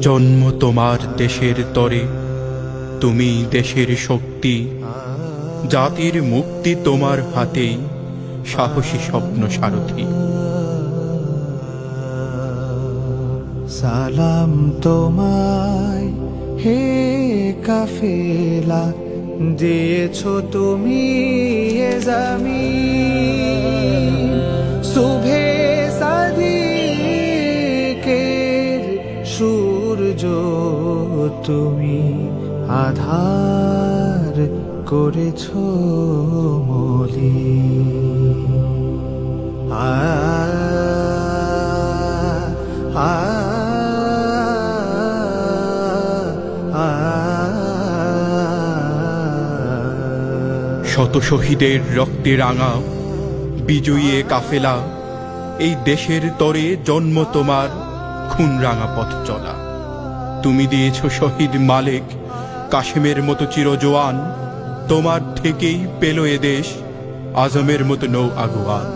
জন্ম তোমার দেশের তরে তুমি দেশের শক্তি। জাতির মুক্তি তোমার হাতেই সাহসী স্বপ্ন সারথী। সালাম তোমায়। হে কাফেলা, দিয়েছ তুমি এ জামিন। শুভে সাদিকের সূর্য তুমি আধার করেছ মলি শত শহীদের রক্তে রাঙা, বিজয়ী কাফেলা, এই দেশের তরে জন্ম তোমার, খুন রাঙা পথ চলা। তুমি দিয়েছ শহীদ মালিক, কাশেমের মতো চিরজোয়ান, তোমার থেকেই পেল এ দেশ, আজমের মতো নৌ আগুয়ান।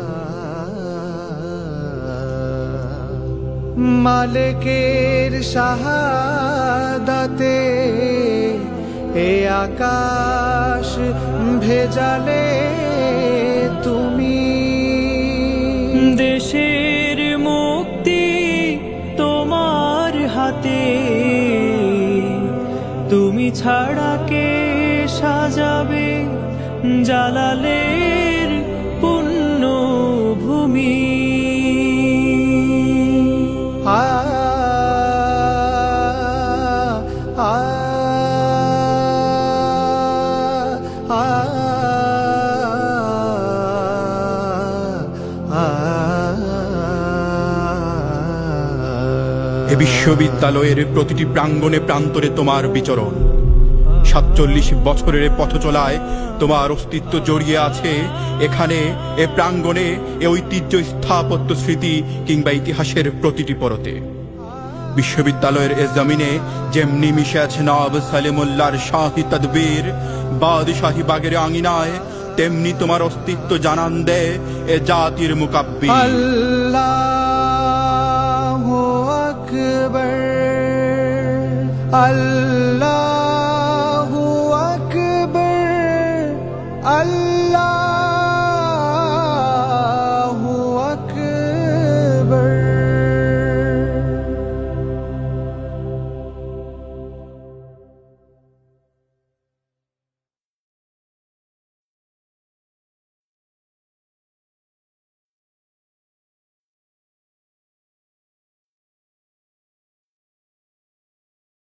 মালিকের শাহাদাতে, এ আকাশ ভেজালে তুমি। দেশের মুক্তি তোমার হাতে। তুমি ছাড়া কে সাজাবে জালালের পুণ্য ভূমি এ বিশ্ববিদ্যালয়ের প্রতিটি প্রাঙ্গণে প্রান্তরে তোমার বিচরণ। সাতচল্লিশ বছরের পথ চলায় তোমার অস্তিত্ব জড়িয়ে আছে। এখানে এ প্রাঙ্গণে এ ঐতিহ্য স্থাপত্য স্মৃতি কিংবা ইতিহাসের প্রতিটি পরতে। বিশ্ববিদ্যালয়ের এ জমিনে যেমনি মিশে আছে নব সালেমুল্লার শাহী তদবীর, বাদশাহী বাগের আঙিনায়, তেমনি তোমার অস্তিত্ব জানান দেয় এ জাতির মুকাব্বি আল্লাহু আকবর আল্লাহ